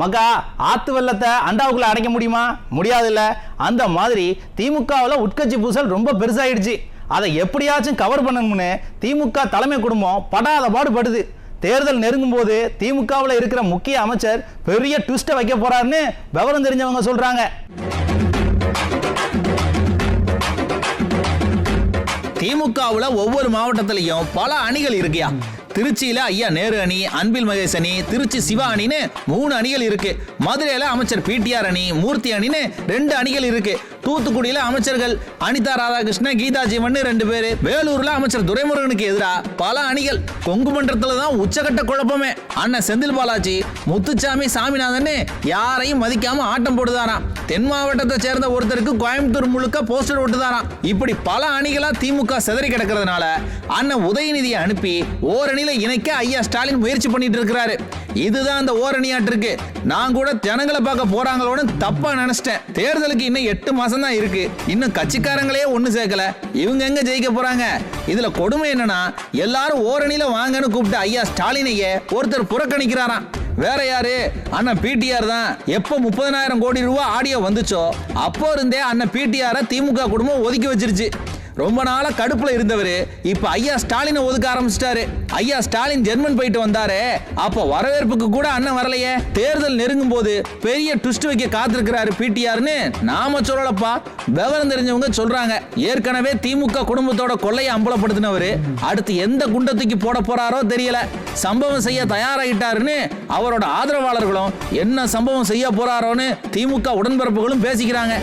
மக்கா ஆத்து வெள்ளத்தை அண்டாவுக்குள்ள அடைக்க முடியுமா? முடியாதுல்ல. அந்த மாதிரி திமுகவில் உட்கட்சி பூசல் ரொம்ப பெருசாயிடுச்சு. அதை எப்படியாச்சும் கவர் பண்ணணும்னு திமுக தலைமை குடும்பம் படாத பாடுபடுது. தேர்தல் நெருங்கும் போது திமுகவில் இருக்கிற முக்கிய அமைச்சர் பெரிய ட்விஸ்ட்டை வைக்க போறாருன்னு விவரம் தெரிஞ்சவங்க சொல்றாங்க. திமுகவில் ஒவ்வொரு மாவட்டத்திலையும் பல அணிகள் இருக்கியா? திருச்சியில ஐயா நேரு அணி அன்பில் மகேஷ் அணி திருச்சி சிவா அணின்னு மூணு அணிகள் இருக்கு. மதுரையில அமைச்சர் பிடிஆர் அணி மூர்த்தி அணின்னு ரெண்டு அணிகள் இருக்கு. தூத்துக்குடியில அமைச்சர்கள் அனிதா ராதாகிருஷ்ணன் கீதா ஜீவன் ரெண்டு பேரு. வேலூர்ல அமைச்சர் துரைமுருகனுக்கு எதிராக பல அணிகள். கொங்கு மன்றத்துல தான் உச்சகட்ட குழப்பமே. அண்ணன் செந்தில் பாலாஜி முத்துச்சாமி சாமிநாதன் யாரையும் மதிக்காம ஆட்டம் போடுதாராம். தென் மாவட்டத்தை சேர்ந்த ஒருத்தருக்கு கோயம்புத்தூர் முழுக்க போஸ்டர் ஒட்டுதாராம். இப்படி பல அணிகளா திமுக சிதறி கிடக்கிறதுனால அண்ணன் உதயநிதியை அனுப்பி ஓரணியில இணைக்க ஐயா ஸ்டாலின் முயற்சி பண்ணிட்டு இருக்கிறாரு. இதுதான் அந்த ஓரணியாட்டு இருக்கு நான் கூட ஜனங்களை பார்க்க போறாங்களோன்னு தப்பா நினைச்சிட்டேன். தேர்தலுக்கு இன்னும் எட்டு மாசம் தான் இருக்கு. இன்னும் கட்சிக்காரங்களே ஒண்ணு சேர்க்கல. இவங்க எங்க ஜெயிக்க போறாங்க? இதுல கொடுமை என்னன்னா எல்லாரும் ஓரணியில வாங்கன்னு கூப்பிட்டு ஐயா ஸ்டாலினையே ஒருத்தர் புறக்கணிக்கிறாராம். வேற யாரு? அண்ணன் பிடிஆர் தான். எப்போ முப்பதனாயிரம் கோடி ரூபாய் ஆடியோ வந்துச்சோ அப்போ இருந்தே அண்ணன் பிடிஆரை திமுக குடும்பம் ஒதுக்கி வச்சிருச்சு. ரொம்ப நாளா கடுப்புல இருந்தவர். இப்ப ஐயா ஸ்டாலினை ஒதுக்க ஆரம்பிச்சிட்டாரு. ஐயா ஸ்டாலின் ஜெர்மன் போயிட்டு வந்தாரு. அப்போ வரவேற்புக்கு கூட அண்ணன் வரலையே. தேர்தல் நெருங்கும் போது பெரிய ட்விஸ்ட் வைக்க காத்திருக்கிறாரு பிடிஆர்னு நாம சொல்லலப்பா. விவரம் தெரிஞ்சவங்க சொல்றாங்க. ஏற்கனவே திமுக குடும்பத்தோட கொள்ளையை அம்பலப்படுத்தினவர். அடுத்து எந்த குண்டத்துக்கு போட போறாரோ தெரியல. சம்பவம் செய்ய தயாராகிட்டாருன்னு அவரோட ஆதரவாளர்களும் என்ன சம்பவம் செய்ய போறாரோன்னு திமுக உடன்பரப்புகளும் பேசிக்கிறாங்க.